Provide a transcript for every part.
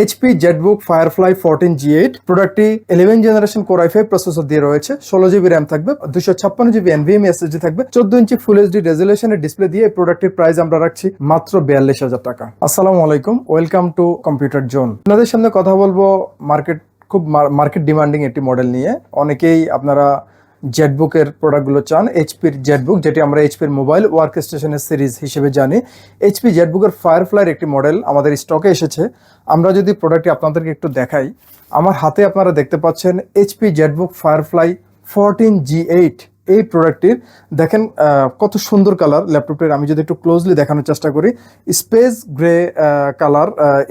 HP EliteBook Firefly fourteen G eight প্রোডাক্টটি eleven generation core five processor দিয়ে রয়েছে, ষোলো জিবি র্যাম থাকবে দুশো ছাপ্পান্ন জিবি এনভিএম এসএসডি থাকবে, চোদ্দ ইঞ্চি ফুল এইচডি রেজুলেশনের ডিসপ্লে দিয়ে এই প্রোডাক্টের প্রাইস আমরা রাখছি মাত্র বিয়াল্লিশ হাজার টাকা। আসসালামু আলাইকুম ওয়েলকাম টু কম্পিউটার জোন আপনাদের সামনে কথা বলব মার্কেট খুব মার্কেট ডিমান্ডিং একটি মডেল নিয়ে। অনেকেই আপনারা জেটবুকের প্রোডাক্টগুলো চান এইচপির জেটবুক যেটি আমরা এইচপির মোবাইল ওয়ার্ক স্টেশনের সিরিজ হিসেবে জানি। এইচপি জেটবুকের ফায়ারফ্লাইয়ের একটি মডেল আমাদের স্টকে এসেছে। আমরা যদি প্রোডাক্টটি আপনাদেরকে একটু দেখাই, আমার হাতে আপনারা দেখতে পাচ্ছেন HP EliteBook Firefly fourteen G eight এই প্রোডাক্টটির দেখেন কত সুন্দর কালার ল্যাপটপটির আমি যদি একটু ক্লোজলি দেখানোর চেষ্টা করি স্পেস গ্রে কালার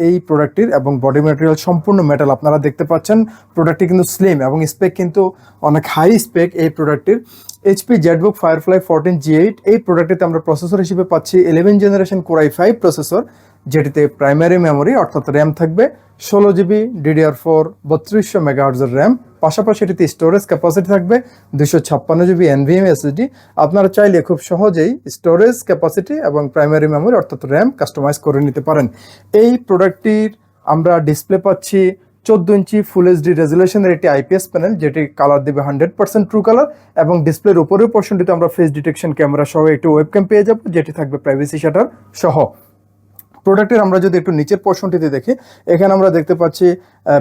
এই প্রোডাক্টটির এবং বডি ম্যাটেরিয়াল সম্পূর্ণ মেটাল আপনারা দেখতে পাচ্ছেন প্রোডাক্টটি কিন্তু স্লিম এবং স্পেক কিন্তু অনেক হাই স্পেক এই প্রোডাক্টটির HP EliteBook Firefly fourteen G eight এই প্রোডাক্টটিতে আমরা প্রসেসর হিসেবে পাচ্ছি eleven generation core i five processor যেটিতে প্রাইমারি মেমোরি অর্থাৎ র্যাম থাকবে, ষোলো জিবি ডিডিআর ফোর বত্রিশশো মেগাহার্জের র্যাম পাশাপাশি এটিতে স্টোরেজ ক্যাপাসিটি থাকবে দুশো ছাপ্পান্ন জিবি এনভিএম এসএসডি আপনারা চাইলে খুব সহজেই স্টোরেজ ক্যাপাসিটি এবং প্রাইমারি মেমোরি অর্থাৎ র্যাম কাস্টমাইজ করে নিতে পারেন। এই প্রোডাক্টটির আমরা ডিসপ্লে পাচ্ছি চোদ্দ ইঞ্চি ফুল এইচডি রেজুলেশনের একটি আইপিএস প্যানেল যেটি কালার দেবে হান্ড্রেড পার্সেন্ট ট্রু কালার এবং ডিসপ্লের উপরের পোর্শনটিতে আমরা ফেস ডিটেকশন ক্যামেরা সহ একটি ওয়েবক্যাম পেয়ে যাব, যেটি থাকবে প্রাইভেসি শাটার সহ। প্রোডাক্টের আমরা যদি একটু নিচের পোর্শনটিতে দেখি, এখানে আমরা দেখতে পাচ্ছি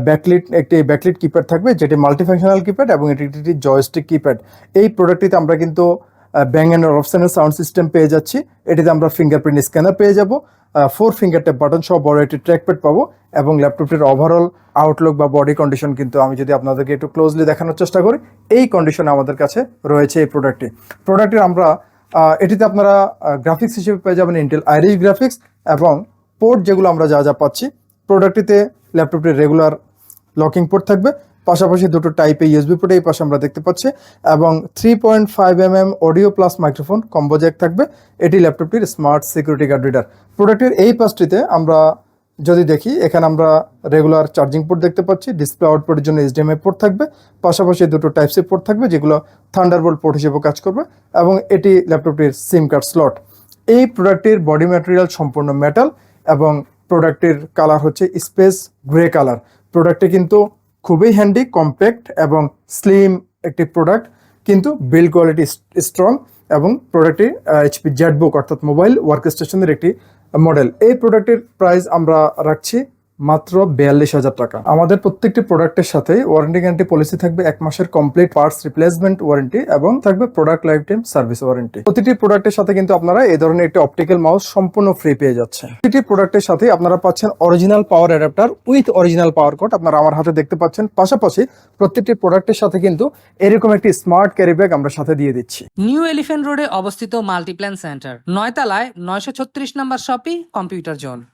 ব্যাকলিট একটি ব্যাকলিট কিপ্যাড থাকবে, যেটি মাল্টিফাংশনাল কিপ্যাড এবং এটি একটি জয়স্টিক কিপ্যাড এই প্রোডাক্টটিতে আমরা কিন্তু ব্যাং অ্যান্ড অপশনের সাউন্ড সিস্টেম পেয়ে যাচ্ছি। এটিতে আমরা ফিঙ্গারপ্রিন্ট স্ক্যানার পেয়ে যাব। ফোর ফিঙ্গার ট্যাপ বাটন সহ বড় একটি ট্র্যাকপ্যাড পাবো এবং ল্যাপটপটির ওভারঅল আউটলুক বা বডি কন্ডিশন কিন্তু আমি যদি আপনাদেরকে একটু ক্লোজলি দেখানোর চেষ্টা করি, এই কন্ডিশনে আমাদের কাছে রয়েছে এই প্রোডাক্টটি প্রোডাক্টের আমরা এটিতে আপনারা গ্রাফিক্স হিসেবে পেয়ে যাবেন ইন্টেল আইরিশ গ্রাফিক্স এবং পোর্ট যেগুলো আমরা যা যা পাচ্ছি প্রোডাক্টটিতে ল্যাপটপটির রেগুলার লকিং পোর্ট থাকবে। পাশাপাশি দুটো টাইপে ইউএসবি পোর্ট এই পাশে আমরা দেখতে পাচ্ছি, এবং three point five M M audio plus microphone combo jack থাকবে। এটি ল্যাপটপটির স্মার্ট সিকিউরিটি গার্ড রিডার প্রোডাক্টের এই পাশটিতে আমরা যদি দেখি, এখানে আমরা রেগুলার চার্জিং পোর্ট দেখতে পাচ্ছি ডিসপ্লে আউটপুটের জন্য এইচডিএমআই পোর্ট থাকবে। পাশাপাশি দুটো টাইপ সি পোর্ট থাকবে, যেগুলো থান্ডারবোল্ট পোর্ট হিসেবে কাজ করবে, এবং এটি ল্যাপটপটির সিম কার্ড স্লট এই প্রোডাক্টটির বডি ম্যাটেরিয়াল সম্পূর্ণ মেটাল এবং প্রোডাক্টের কালার হচ্ছে স্পেস গ্রে কালার প্রোডাক্টটি কিন্তু খুবই হ্যান্ডি কম্প্যাক্ট এবং স্লিম একটি প্রোডাক্ট কিন্তু বিল্ড কোয়ালিটি স্ট্রং এবং প্রোডাক্টটি এইচপি জেটবুক অর্থাৎ মোবাইল ওয়ার্ক স্টেশনের একটি মডেল এই প্রোডাক্টের প্রাইস আমরা রাখছি মাত্র বিয়াল্লিশ হাজার টাকা। আমাদের প্রত্যেকটি প্রোডাক্টের সাথে ওয়ারেন্টি গ্যারান্টি পলিসি থাকবে এক মাসের কমপ্লিট পার্টস রিপ্লেসমেন্ট ওয়ারেন্টি এবং থাকবে product lifetime service warranty প্রতিটি প্রোডাক্টের সাথে কিন্তু আপনারা এই ধরনের একটি অপটিক্যাল মাউস সম্পূর্ণ ফ্রি পেয়ে যাচ্ছে প্রতিটি প্রোডাক্টের সাথে আপনারা পাচ্ছেন original power adapter with original power cord আপনারা আমার হাতে দেখতে পাচ্ছেন। পাশাপাশি প্রত্যেকটি প্রোডাক্টের সাথে কিন্তু এরকম একটি স্মার্ট ক্যারি ব্যাগ আমরা সাথে দিয়ে দিচ্ছি। নিউ এলিফ্যান্ট রোডে অবস্থিত মাল্টিপ্ল্যান সেন্টার নয়তলায় নয়শো ছত্রিশ নম্বর শপি কম্পিউটার জোন